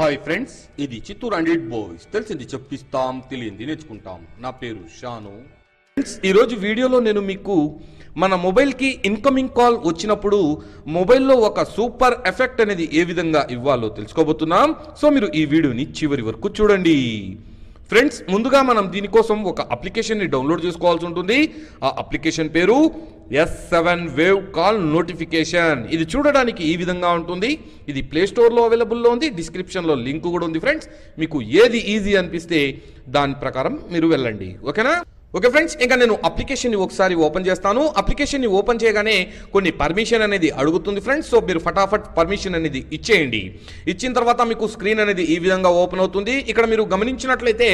Hi friends ఇది Chittoor hundred boys. తెలిసింది చెప్పిస్తాం తెలియంది నేర్చుకుంటాం. నా పేరు షాను. ఫ్రెండ్స్ ఈరోజు వీడియోలో నేను మీకు మన మొబైల్కి ఇన్కమింగ్ కాల్ వచ్చినప్పుడు మొబైల్లో ఒక సూపర్ ఎఫెక్ట్ అనేది ఏ విధంగా ఇవ్వాలో తెలుసుకోబోతున్నాం. సో మీరు ఈ వీడియోని చివరి వరకు చూడండి. ఫ్రెండ్స్ ముందుగా మనం దీనికోసం ఒక అప్లికేషన్ని డౌన్లోడ్ చేసుకోవాల్సి ఉంటుంది. ఆ అప్లికేషన్ పేరు S seven wave call notification ఇది చూడడానికి ఈ విధంగా ఉంటుంది. ఇది ప్లే స్టోర్లో అవైలబుల్లో ఉంది. డిస్క్రిప్షన్లో లింక్ కూడా ఉంది ఫ్రెండ్స్ మీకు ఏది ఈజీ అనిపిస్తే దాని ప్రకారం మీరు వెళ్ళండి. ఓకేనా? ఓకే ఫ్రెండ్స్ ఇంకా నేను అప్లికేషన్ని ఒకసారి ఓపెన్ చేస్తాను. అప్లికేషన్ని ఓపెన్ చేయగానే కొన్ని పర్మిషన్ అనేది అడుగుతుంది ఫ్రెండ్స్. సో మీరు ఫటాఫట్ పర్మిషన్ అనేది ఇచ్చేయండి. ఇచ్చిన తర్వాత మీకు స్క్రీన్ అనేది ఈ విధంగా ఓపెన్ అవుతుంది. ఇక్కడ మీరు గమనించినట్లయితే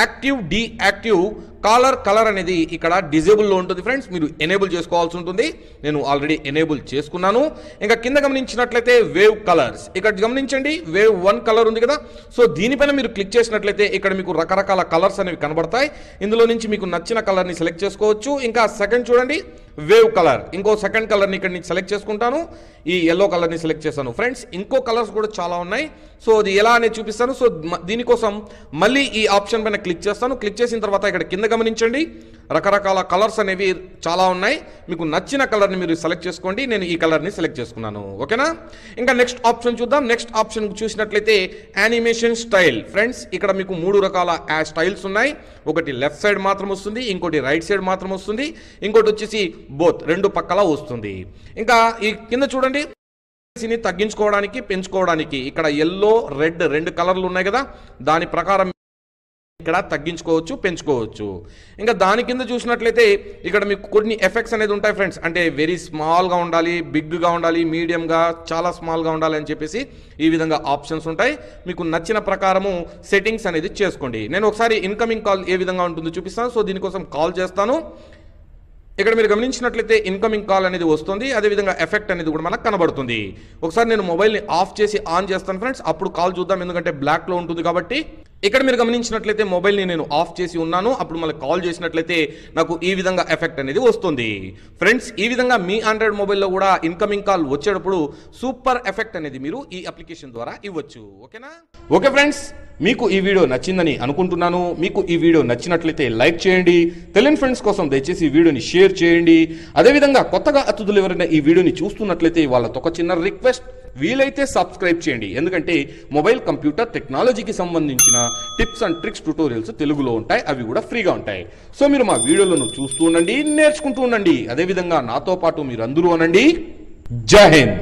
యాక్టివ్ డీయాక్టివ్ కాలర్ కలర్ అనేది ఇక్కడ డిజేబుల్లో ఉంటుంది ఫ్రెండ్స్. మీరు ఎనేబుల్ చేసుకోవాల్సి ఉంటుంది. నేను ఆల్రెడీ ఎనేబుల్ చేసుకున్నాను. ఇంకా కింద గమనించినట్లయితే వేవ్ కలర్స్. ఇక్కడ గమనించండి వేవ్ వన్ కలర్ ఉంది కదా. సో దీనిపైన మీరు క్లిక్ చేసినట్లయితే ఇక్కడ మీకు రకరకాల కలర్స్ అనేవి కనబడతాయి. ఇందులో నుంచి మీకు నచ్చిన కలర్ని సెలెక్ట్ చేసుకోవచ్చు. ఇంకా సెకండ్ చూడండి. Wave colour. ఇంకో సెకండ్ కలర్ని ఇక్కడ నుంచి సెలెక్ట్ చేసుకుంటాను. ఈ ఎల్లో కలర్ని సెలెక్ట్ చేశాను ఫ్రెండ్స్ ఇంకో కలర్స్ కూడా చాలా ఉన్నాయి. సో అది ఎలా అనేది చూపిస్తాను. సో దీనికోసం మళ్ళీ ఈ ఆప్షన్ పైన క్లిక్ చేస్తాను. క్లిక్ చేసిన తర్వాత ఇక్కడ కింద గమనించండి. రకరకాల కలర్స్ అనేవి చాలా ఉన్నాయి. మీకు నచ్చిన కలర్ని మీరు సెలెక్ట్ చేసుకోండి. నేను ఈ కలర్ని సెలెక్ట్ చేసుకున్నాను. ఓకేనా? ఇంకా నెక్స్ట్ ఆప్షన్ చూద్దాం. నెక్స్ట్ ఆప్షన్ చూసినట్లయితే యానిమేషన్ స్టైల్. ఫ్రెండ్స్ ఇక్కడ మీకు మూడు రకాల స్టైల్స్ ఉన్నాయి. ఒకటి లెఫ్ట్ సైడ్ మాత్రం వస్తుంది. ఇంకోటి రైట్ సైడ్ మాత్రం వస్తుంది. ఇంకోటి వచ్చేసి బోత్ రెండు పక్కల వస్తుంది. ఇంకా ఈ కింద చూడండి ని తగ్గించుకోవడానికి పెంచుకోవడానికి ఇక్కడ ఎల్లో రెడ్ రెండు కలర్లు ఉన్నాయి కదా దాని ప్రకారం ఇక్కడ తగ్గించుకోవచ్చు పెంచుకోవచ్చు. ఇంకా దాని కింద చూసినట్లయితే ఇక్కడ మీకు కొన్ని ఎఫెక్ట్స్ అనేది ఉంటాయి ఫ్రెండ్స్ అంటే వెరీ స్మాల్గా ఉండాలి బిగ్గా ఉండాలి మీడియంగా చాలా స్మాల్గా ఉండాలి అని చెప్పేసి ఈ విధంగా ఆప్షన్స్ ఉంటాయి. మీకు నచ్చిన ప్రకారము సెట్టింగ్స్ అనేది చేసుకోండి. నేను ఒకసారి ఇన్కమింగ్ కాల్ ఏ విధంగా ఉంటుందో చూపిస్తాను. సో దీనికోసం కాల్ చేస్తాను. ఇక్కడ మీరు గమనించినట్లయితే ఇన్కమింగ్ కాల్ అనేది వస్తుంది అదేవిధంగా ఎఫెక్ట్ అనేది కూడా మనకు కనబడుతుంది. ఒకసారి నేను మొబైల్ని ఆఫ్ చేసి ఆన్ చేస్తాను ఫ్రెండ్స్ అప్పుడు కాల్ చూద్దాం ఎందుకంటే బ్లాక్లో ఉంటుంది కాబట్టి ఇక్కడ మీరు గమనించినట్లయితే మొబైల్ని నేను ఆఫ్ చేసి ఉన్నాను. అప్పుడు మళ్ళీ కాల్ చేసినట్లయితే నాకు ఈ విధంగా ఎఫెక్ట్ అనేది వస్తుంది. ఫ్రెండ్స్ ఈ విధంగా మీ ఆండ్రాయిడ్ మొబైల్లో కూడా ఇన్కమింగ్ కాల్ వచ్చేటప్పుడు సూపర్ ఎఫెక్ట్ అనేది మీరు ఈ అప్లికేషన్ ద్వారా ఇవ్వచ్చు. ఓకేనా? ఓకే ఫ్రెండ్స్ మీకు ఈ వీడియో నచ్చిందని అనుకుంటున్నాను. మీకు ఈ వీడియో నచ్చినట్లయితే లైక్ చేయండి. తెలియని ఫ్రెండ్స్ కోసం దయచేసి ఈ వీడియోని షేర్ చేయండి. అదేవిధంగా కొత్తగా అతిథులు ఎవరైనా ఈ వీడియోని చూస్తున్నట్లయితే వాళ్ళతో ఒక చిన్న రిక్వెస్ట్ వీలైతే సబ్స్క్రైబ్ చేయండి. ఎందుకంటే మొబైల్ కంప్యూటర్ టెక్నాలజీకి సంబంధించిన టిప్స్ అండ్ ట్రిక్స్ ట్యూటోరియల్స్ తెలుగులో ఉంటాయి. అవి కూడా ఫ్రీగా ఉంటాయి. సో మీరు మా వీడియోలను చూస్తూ ఉండండి నేర్చుకుంటూ ఉండండి. అదేవిధంగా నాతో పాటు మీరు అందరూ అనండి. జై హింద్.